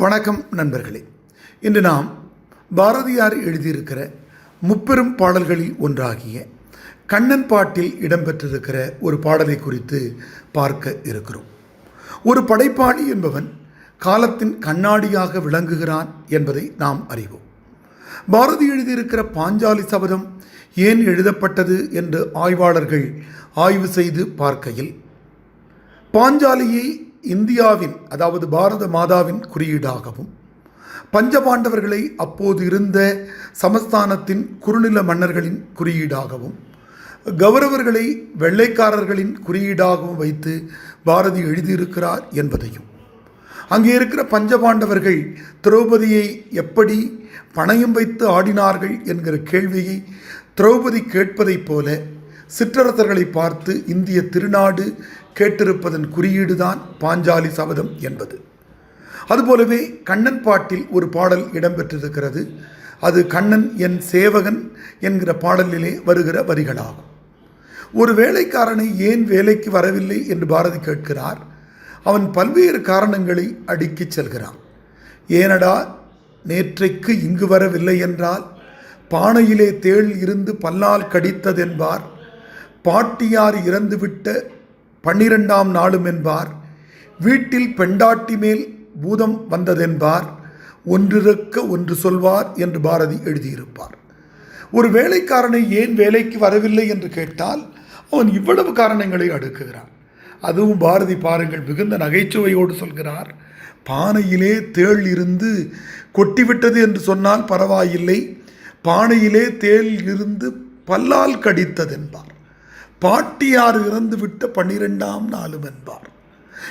வணக்கம் நண்பர்களே. இன்று நாம் பாரதியார் எழுதியிருக்கிற முப்பெரும் பாடல்களில் ஒன்றாகிய கண்ணன் பாட்டில் இடம்பெற்றிருக்கிற ஒரு பாடலை குறித்து பார்க்க இருக்கிறோம். ஒரு படைப்பாளி என்பவன் காலத்தின் கண்ணாடியாக விளங்குகிறான் என்பதை நாம் அறிவோம். பாரதி எழுதியிருக்கிற பாஞ்சாலி சபதம் ஏன் எழுதப்பட்டது என்று ஆய்வாளர்கள் ஆய்வு செய்து பார்க்கையில் பாஞ்சாலியை இந்தியாவின் அதாவது பாரத மாதாவின் குறியீடாகவும் பஞ்சபாண்டவர்களை அப்போது இருந்த சமஸ்தானத்தின் குறுநில மன்னர்களின் குறியீடாகவும் கௌரவர்களை வெள்ளைக்காரர்களின் குறியீடாகவும் வைத்து பாரதி எழுதியிருக்கிறார் என்பதையும் அங்கே இருக்கிற பஞ்சபாண்டவர்கள் திரௌபதியை எப்படி பணயம் வைத்து ஆடினார்கள் என்கிற கேள்வியை திரௌபதி கேட்பதைப் போல சிற்றரசர்களை பார்த்து இந்திய திருநாடு கேட்டிருப்பதன் குறியீடுதான் பாஞ்சாலி சபதம் என்பது. அதுபோலவே கண்ணன் பாட்டில் ஒரு பாடல் இடம்பெற்றிருக்கிறது. அது கண்ணன் என் சேவகன் என்கிற பாடலிலே வருகிற வரிகளாகும். ஒரு வேலைக்காரனை ஏன் வேலைக்கு வரவில்லை என்று பாரதி கேட்கிறார். அவன் பல்வேறு காரணங்களை அடுக்கிச் செல்கிறான். ஏனடா நேற்றைக்கு இங்கு வரவில்லை என்றால் பானையிலே தேள் இருந்து பல்லால் கடித்ததென்பார். பாட்டியார் இறந்துவிட்ட பன்னிரெண்டாம் நாளும் என்பார். வீட்டில் பெண்டாட்டி மேல் பூதம் வந்ததென்பார். ஒன்றிருக்க ஒன்று சொல்வார் என்று பாரதி எழுதியிருப்பார். ஒரு வேலைக்காரனை ஏன் வேலைக்கு வரவில்லை என்று கேட்டால் அவன் இவ்வளவு காரணங்களை அடுக்குகிறான். அதுவும் பாரதி பாருங்கள் மிகுந்த நகைச்சுவையோடு சொல்கிறார். பானையிலே தேள் இருந்து கொட்டிவிட்டது என்று சொன்னால் பரவாயில்லை. பானையிலே தேள் இருந்து பல்லால் கடித்ததென்பார். பாட்டியார் இறந்துவிட்ட பன்னிரெண்டாம் நாளும் என்பார்.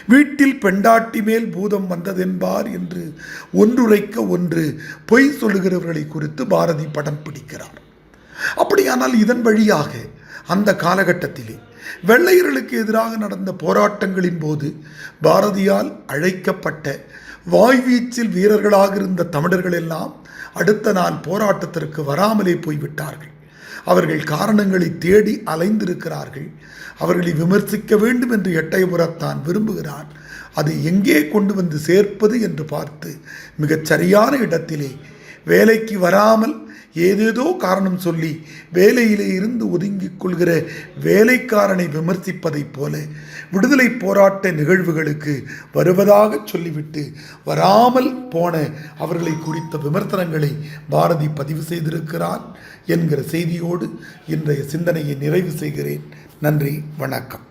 வீட்டில் பெண்டாட்டி மேல் பூதம் வந்ததென்பார் என்று ஒன்றுரைக்க ஒன்று பொய் சொல்லுகிறவர்களை குறித்து பாரதி படம் பிடிக்கிறார். அப்படியானால் இதன் வழியாக அந்த காலகட்டத்திலே வெள்ளையர்களுக்கு எதிராக நடந்த போராட்டங்களின் போது பாரதியால் அழைக்கப்பட்ட வாய்வீச்சில் வீரர்களாக இருந்த தமிழர்கள் எல்லாம் அடுத்த நாள் போராட்டத்திற்கு வராமலே போய்விட்டார்கள். அவர்கள் காரணங்களை தேடி அலைந்திருக்கிறார்கள். அவர்களை விமர்சிக்க வேண்டும் என்று எட்டயபுரத்தான் விரும்புகிறான். அது எங்கே கொண்டு வந்து சேர்ப்பது என்று பார்த்து மிகச் சரியான இடத்திலே வேலைக்கு வராமல் ஏதேதோ காரணம் சொல்லி வேலையிலே இருந்து ஒதுங்கிக் கொள்கிற வேலைக்காரனை விமர்சிப்பதைப் போல விடுதலை போராட்ட நிகழ்வுகளுக்கு வருவதாக சொல்லிவிட்டு வராமல் போன அவர்களை குறித்த விமர்சனங்களை பாரதி பதிவு செய்திருக்கிறார் என்கிற செய்தியோடு இன்றைய சிந்தனையை நிறைவு செய்கிறேன். நன்றி வணக்கம்.